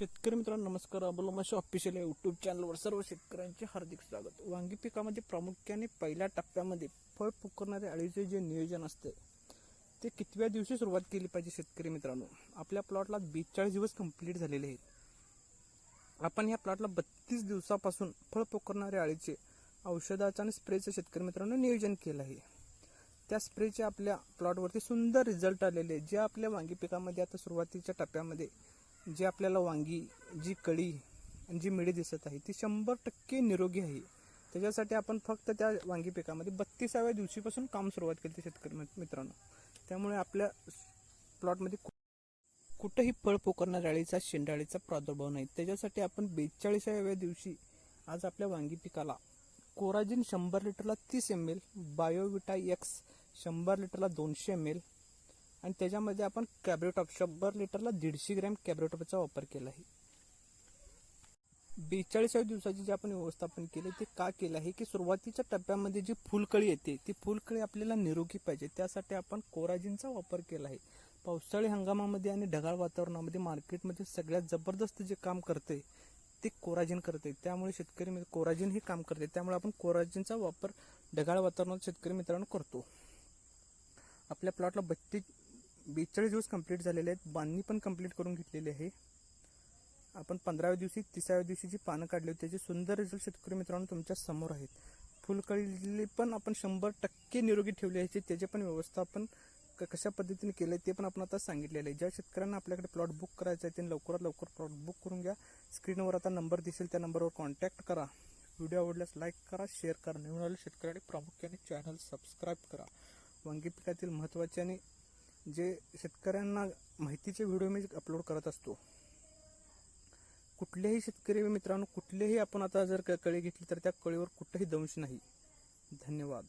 शेतकरी मित्रांनो नमस्कार. अबोलमाशी ऑफिशियल या यूट्यूब चॅनलवर सर्व शेतकऱ्यांचे हार्दिक स्वागत. वांगी पिकामध्ये प्रामुख्याने पहिल्या टप्प्यामध्ये फळ फुकरणाऱ्या अळीचे जे नियोजन असते ते कितव्या दिवशी सुरुवात केली पाहिजे शेतकरी मित्रांनो? आपल्या प्लॉटला बेचाळीस दिवस कंप्लीट झालेले आहेत. आपण या प्लॉटला बत्तीस दिवसापासून फळ फुकरणाऱ्या अळीचे औषधाचं आणि स्प्रेचं शेतकरी मित्रांनो नियोजन केलं आहे. त्या स्प्रेचे आपल्या प्लॉटवरती सुंदर रिझल्ट आलेले आहे. जे आपल्या वांगी पिकामध्ये आता सुरुवातीच्या टप्प्यामध्ये जे आपल्याला वांगी जी कळी आणि जी मिळी दिसत आहे ती शंभर टक्के निरोगी आहे. त्याच्यासाठी आपण फक्त त्या वांगी पिकामध्ये बत्तीसाव्या दिवशीपासून काम सुरुवात केली होती शेतकरी मित्रांनो. त्यामुळे आपल्या प्लॉटमध्ये कुठंही फळ पोकरणाऱ्या अळीचा शेंडाळीचा प्रादुर्भाव नाही. त्याच्यासाठी आपण बेचाळीसाव्या दिवशी आज आपल्या वांगी पिकाला कोराजिन शंभर लिटरला तीस एम एल बायोविटा एक्स शंभर लिटरला दोनशे एम एल आणि त्याच्यामध्ये आपण कॅब्रेटॉप शंभर लिटरला दीडशे ग्रॅम कॅब्रेटॉपचा वापर केला आहे. बेचाळीसाव्या दिवसाची जे आपण व्यवस्थापन केले ते का केलं आहे की सुरुवातीच्या टप्प्यामध्ये जी फुलकळी येते ती फुलकळी आपल्याला निरोगी पाहिजे. त्यासाठी आपण कोराजिनचा वापर केला आहे. पावसाळी हंगामामध्ये आणि ढगाळ वातावरणामध्ये मार्केटमध्ये सगळ्यात जबरदस्त जे काम करते ते कोराजिन करते. त्यामुळे शेतकरी मित्र कोराजिन हे काम करते. त्यामुळे आपण कोराजिनचा वापर ढगाळ वातावरणात शेतकरी मित्रांनो करतो. आपल्या प्लॉटला बत्तीस बेचाळीस दिवस कंप्लीट झालेले आहेत. बांधणी पण कंप्लीट करून घेतलेली आहे. आपण पंधराव्या दिवशी तिसाव्या दिवशी जी पानं काढली होती. त्याचे सुंदर रिझल्ट शेतकरी मित्रांनो तुमच्यासमोर आहेत. फुलकळी पण आपण शंभर टक्के निरोगी ठेवले आहे. त्याचे पण व्यवस्थापन क- कशा पद्धतीने केलं ते पण आपण आता सांगितलेलं आहे. ज्या शेतकऱ्यांना आपल्याकडे प्लॉट बुक करायचा आहे त्यांनी लवकरात लवकर प्लॉट बुक करून घ्या. स्क्रीनवर आता नंबर दिसेल त्या नंबरवर कॉन्टॅक्ट करा. व्हिडिओ आवडल्यास लाईक करा शेअर करा. निवडलेल्या शेतकऱ्यांनी प्रामुख्याने चॅनल सबस्क्राईब करा. वांगी पिकातील महत्त्वाचे आणि जे शेतकऱ्यांना माहितीचे व्हिडिओ मी अपलोड करत असतो. कुठल्याही शेतकरी मित्रांनो कुठलेही आपण आता जर कळी घेतली तर त्या कळीवर कुठंही दंश नाही. धन्यवाद.